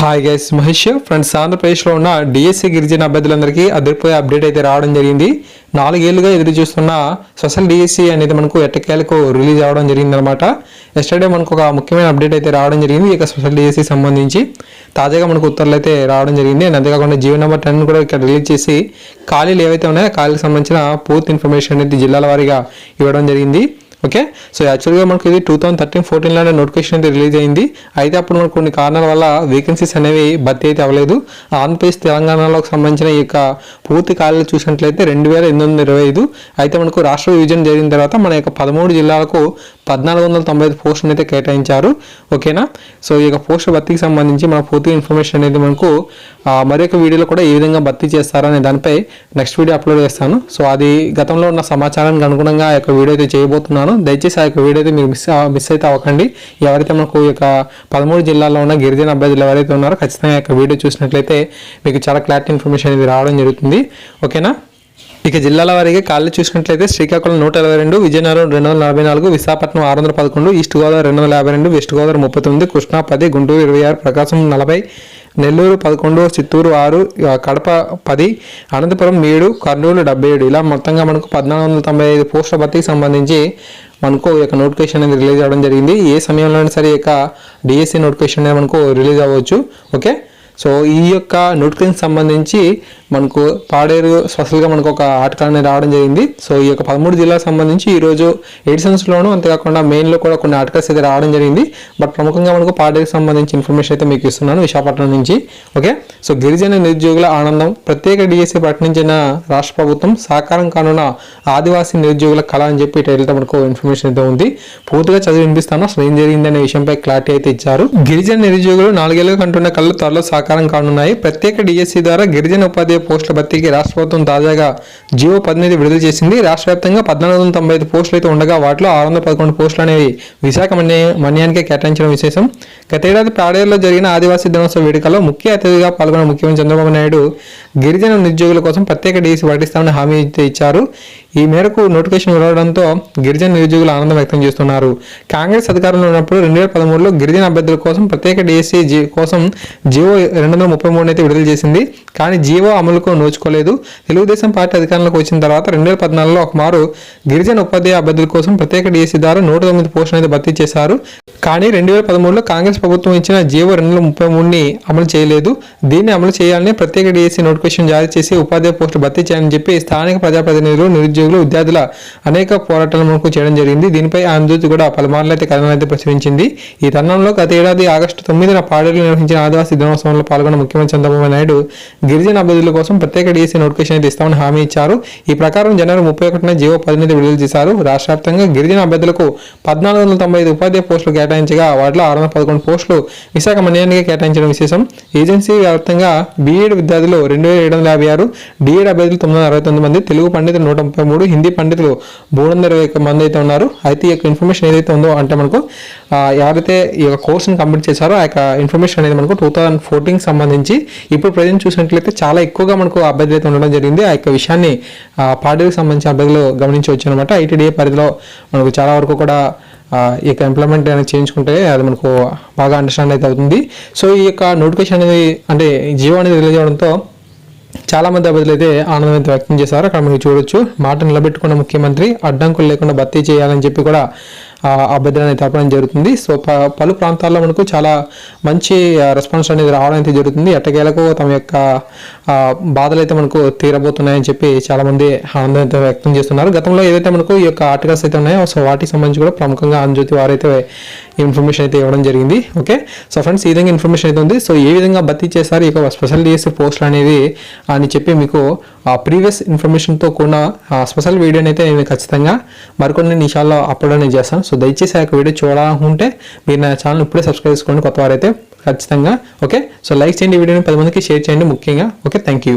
Hi guys Mahesh friends ఆంధ్రప్రదేశ్లో ఉన్న DSC గిరిజన అభ్యర్థులందరికీ అదిరిపోయే అప్డేట్ అయితే రావడం జరిగింది. నాలుగేళ్ళుగా ఎదురు చూస్తున్న స్పెషల్ డిఎస్సి అనేది మనకు ఎట్టకేలకు రిలీజ్ అవ్వడం జరిగింది అనమాట ఎస్టర్డే మనకు ఒక ముఖ్యమైన అప్డేట్ అయితే రావడం జరిగింది. ఇక స్పెషల్ డిఎస్సి సంబంధించి తాజాగా మనకు ఉత్తర్వులు అయితే రావడం జరిగింది. అండ్ అంతేకాకుండా జీవో నెంబర్ టెన్ కూడా ఇక్కడ రిలీజ్ చేసి ఖాళీలు ఏవైతే ఉన్నాయో ఖాళీలకు సంబంధించిన పూర్తి ఇన్ఫర్మేషన్ అనేది జిల్లాల వారీగా ఇవ్వడం జరిగింది. ఓకే సో యాక్చువల్గా మనకు ఇది టూ థౌసండ్ థర్టీన్ ఫోర్టీన్లోనే నోటిఫికేషన్ అయితే రిలీజ్ అయింది. అయితే అప్పుడు మనకు కొన్ని కారణాల వల్ల వేకెన్సీస్ అనేవి భర్తీ అయితే అవ్వలేదు. ఆంధ్రప్రదేశ్ తెలంగాణలోకి సంబంధించిన ఈ యొక్క పూర్తి ఖాళీలు చూసినట్లయితే రెండు వేల ఎనిమిది వందల ఇరవై ఐదు. అయితే మనకు రాష్ట్ర విభజన జరిగిన తర్వాత మన యొక్క పదమూడు జిల్లాలకు పద్నాలుగు వందల తొంభై ఐదు పోస్టును అయితే కేటాయించారు. ఓకేనా? సో ఈ యొక్క పోస్ట్ భర్తీకి సంబంధించి మన పూర్తి ఇన్ఫర్మేషన్ అనేది మనకు మరొక వీడియోలో కూడా ఏ విధంగా భర్తీ చేస్తారనే దానిపై నెక్స్ట్ వీడియో అప్లోడ్ చేస్తాను. సో అది గతంలో ఉన్న సమాచారానికి అనుగుణంగా ఆ యొక్క వీడియో అయితే చేయబోతున్నాను. దయచేసి ఆ యొక్క వీడియో అయితే మీరు మిస్ మిస్ అయితే అవ్వకండి. ఎవరైతే మనకు ఈ యొక్క పదమూడు జిల్లాల్లో ఉన్న గిరిజన అభ్యర్థులు ఎవరైతే ఉన్నారో ఖచ్చితంగా ఆ యొక్క వీడియో చూసినట్లయితే మీకు చాలా క్లారిటీ ఇన్ఫర్మేషన్ అనేది రావడం జరుగుతుంది. ఓకేనా? ఇక జిల్లాల వారీగా కాళ్ళు చూసినట్లయితే శ్రీకాకుళం నూట ఇరవై రెండు విజయనగరం రెండు వందల నలభై నాలుగు విశాఖపట్నం ఆరు వందల పదకొండు ఈస్ట్ గోదావరి రెండు వందల యాభై రెండు వెస్ట్ గోదావరి ముప్పై తొమ్మిది కృష్ణా పది గుంటూరు ఇరవై ఆరు ప్రకాశం నలభై నెల్లూరు పదకొండు చిత్తూరు ఆరు కడప పది అనంతపురం ఏడు కర్నూలు డెబ్బై ఏడు. ఇలా మొత్తంగా మనకు పద్నాలుగు వందల తొంభై ఐదు పోస్టుల భర్తీకి సంబంధించి మనకు యొక్క నోటిఫికేషన్ అనేది రిలీజ్ అవ్వడం జరిగింది. ఏ సమయంలో సరే యొక్క డిఎస్సి నోటిఫికేషన్ అనేది మనకు రిలీజ్ అవ్వచ్చు. ఓకే? సో ఈ యొక్క నోటిఫికేషన్ సంబంధించి మనకు పాడేరు స్పెషల్గా మనకు ఒక ఆర్టికల్ అనేది రావడం జరిగింది. సో ఈ యొక్క పదమూడు జిల్లాలకు సంబంధించి ఈరోజు ఎడిషన్స్లోనూ అంతేకాకుండా మెయిన్లో కూడా కొన్ని ఆర్టికల్స్ అయితే రావడం జరిగింది. బట్ ప్రముఖంగా మనకు పాడేరుకు సంబంధించి ఇన్ఫర్మేషన్ అయితే మీకు ఇస్తున్నాను విశాఖపట్నం నుంచి. ఓకే? సో గిరిజన నిరుద్యోగుల ఆనందం ప్రత్యేక డిఎస్సి ప్రకటించిన రాష్ట్ర ప్రభుత్వం సాకారం కానున్న ఆదివాసీ నిరుద్యోగుల కళ అని చెప్పి టైటిల్తో మనకు ఇన్ఫర్మేషన్ అయితే ఉంది. పూర్తిగా చదివి వినిపిస్తాను. అసలు ఏం జరిగిందనే విషయంపై క్లారిటీ అయితే ఇచ్చారు. గిరిజన నిరుద్యోగులు నాలుగేళ్ళుగా కంటున్న కళ్ళు త్వరలో సాకారం కానున్నాయి. ప్రత్యేక డిఎస్సి ద్వారా గిరిజన ఉపాధ్యాయ పోస్టుల భర్తీకి రాష్ట్ర ప్రభుత్వం తాజాగా జియో పద్దెనిమిది విడుదల చేసింది. రాష్ట్ర వ్యాప్తంగా పద్నాలుగు వందల తొంభై ఐదు పోస్టులు అయితే ఉండగా వాటిలో ఆరు వందల పదకొండు పోస్టులు అనేవి విశాఖ మన్య మన్యానికే కేటాయించడం విశేషం. గతేడాది పాడేరులో జరిగిన ఆదివాసీ దినోత్సవ వేడుకల్లో ముఖ్య అతిథిగా పాల్గొన్న ముఖ్యమంత్రి చంద్రబాబు నాయుడు గిరిజన నిరుద్యోగుల కోసం ప్రత్యేక డిఎస్సి ప్రకటిస్తామని హామీ అయితే ఇచ్చారు. ఈ మేరకు నోటిఫికేషన్ వెలువడంతో గిరిజన నిరుద్యోగులు ఆనందం వ్యక్తం చేస్తున్నారు. కాంగ్రెస్ అధికారంలో ఉన్నప్పుడు రెండు వేల పదమూడులో గిరిజన అభ్యర్థుల కోసం ప్రత్యేక డిఎస్సీ కోసం జియో రెండు వందల ముప్పై మూడు అయితే విడుదల చేసింది. కానీ జియో అమలుకు నోచుకోలేదు. తెలుగుదేశం పార్టీ అధికారంలోకి వచ్చిన తర్వాత రెండు వేల పద్నాలుగులో ఒక మారు గిరిజన ఉపాధ్యాయ అభ్యర్థుల కోసం ప్రత్యేక డిఎస్సీ ద్వారా నూట తొమ్మిది పోస్టులు అయితే భర్తీ చేశారు. కానీ రెండు వేల పదమూడులో కాంగ్రెస్ ప్రభుత్వం ఇచ్చిన జియో రెండు వందల ముప్పై మూడుని అమలు చేయలేదు. దీన్ని అమలు చేయాలని ప్రత్యేక డిఎస్సీ నోటిఫికేషన్ జారీ చేసి ఉపాధ్యాయ పోస్టులు భర్తీ చేయాలని చెప్పి స్థానిక ప్రజాప్రతినిధులు ఉద్యోగులు విద్యార్థుల అనేక పోరాటాలు మనకు చేయడం జరిగింది. దీనిపై ఆంధ్రజ్యోతి కూడా పలుమార్లు అయితే కథనం అయితే ప్రచురించింది. ఈ తరుణంలో గత ఏడాది ఆగస్టు తొమ్మిదిన పాడేరులో నిర్వహించిన ఆదివాసీ దినోత్సవంలో పాల్గొన్న ముఖ్యమంత్రి చంద్రబాబు నాయుడు గిరిజన అభ్యర్థుల కోసం ప్రత్యేక డిఎస్సి నోటిఫికేషన్ అయితే ఇస్తామని హామీ ఇచ్చారు. ఈ ప్రకారం జనవరి ముప్పై ఒకటిన జీవో పదిహేను విడుదల చేశారు. రాష్ట్ర వ్యాప్తంగా గిరిజన అభ్యర్థులకు పద్నాలుగు వందల తొంభై ఐదు ఉపాధ్యాయ పోస్టులు కేటాయించగా వాటిలో ఆరు వందల పదకొండు పోస్టులు విశాఖ మన్యానికి కేటాయించడం విశేషం. ఏజెన్సీ వ్యాప్తంగా బీఎడ్ విద్యార్థులు రెండు వేల ఏడు వందల యాభై ఆరు డిఎడ్ అభ్యర్థులు తొమ్మిది వందల అరవై తొమ్మిది మంది తెలుగు పండితులు నూట ముప్పై మూడు హిందీ పండితులు మూడు వందల ఇరవై మంది అయితే ఉన్నారు. అయితే ఈ యొక్క ఇన్ఫర్మేషన్ ఏదైతే ఉందో అంటే మనకు ఎవరైతే ఈ యొక్క కోర్సుని కంప్లీట్ చేశారో ఆ యొక్క ఇన్ఫర్మేషన్ అనేది మనకు టూ థౌసండ్ ఫోర్టీన్కి సంబంధించి ఇప్పుడు ప్రజెంట్ చూసినట్లయితే చాలా ఎక్కువగా మనకు అభ్యర్థులు అయితే ఉండడం జరిగింది. ఆ యొక్క విషయాన్ని పార్టీకి సంబంధించిన అభ్యర్థులు గమనించవచ్చు అనమాట ఐటీడీఏ పరిధిలో మనకు చాలా వరకు కూడా ఈ యొక్క ఇంప్లిమెంట్ అనేది చేయించుకుంటే అది మనకు బాగా అండర్స్టాండ్ అయితే అవుతుంది. సో ఈ యొక్క నోటిఫికేషన్ అనేది అంటే జియో అనేది రిలీజ్ అవడంతో చాలా మంది అభ్యర్థులు అయితే ఆనందం వ్యక్తం చేశారు. అక్కడ మీరు చూడొచ్చు. మాట నిలబెట్టుకున్న ముఖ్యమంత్రి అడ్డంకులు లేకుండా భర్తీ చేయాలని చెప్పి కూడా ఆ అభ్యర్థులను తెలపడం జరుగుతుంది. సో ప- పలు ప్రాంతాల్లో మనకు చాలా మంచి రెస్పాన్స్ అనేది రావడం అయితే జరుగుతుంది. ఎట్టకేలకు తమ యొక్క బాధలు అయితే మనకు తీరబోతున్నాయని చెప్పి చాలామంది ఆనందం అయితే వ్యక్తం చేస్తున్నారు. గతంలో ఏదైతే మనకు ఈ యొక్క ఆర్టికల్స్ అయితే ఉన్నాయో సో వాటికి సంబంధించి కూడా ప్రముఖంగా ఆంధ్రజ్యోతి వారైతే ఇన్ఫర్మేషన్ అయితే ఇవ్వడం జరిగింది. ఓకే? సో ఫ్రెండ్స్ ఈ విధంగా ఇన్ఫర్మేషన్ అయితే ఉంది. సో ఏ విధంగా భర్తీ చేశారు ఈ యొక్క స్పెషల్ డిఎస్ పోస్టులు అనేది అని చెప్పి మీకు ఆ ప్రీవియస్ ఇన్ఫర్మేషన్తో కూడిన స్పెషల్ వీడియోని అయితే నేను ఖచ్చితంగా మరికొన్ని నిమిషాల్లో అప్లోడ్ అనేది చేస్తాను. సో దయచేసి ఆ యొక్క వీడియో చూడాలనుకుంటే మీరు నా ఛానల్ ఇప్పుడే సబ్స్క్రైబ్ చేసుకోండి. కొత్త వారైతే ఖచ్చితంగా. ఓకే సో లైక్ చేయండి వీడియోని. పది మందికి షేర్ చేయండి ముఖ్యంగా. Okay thank you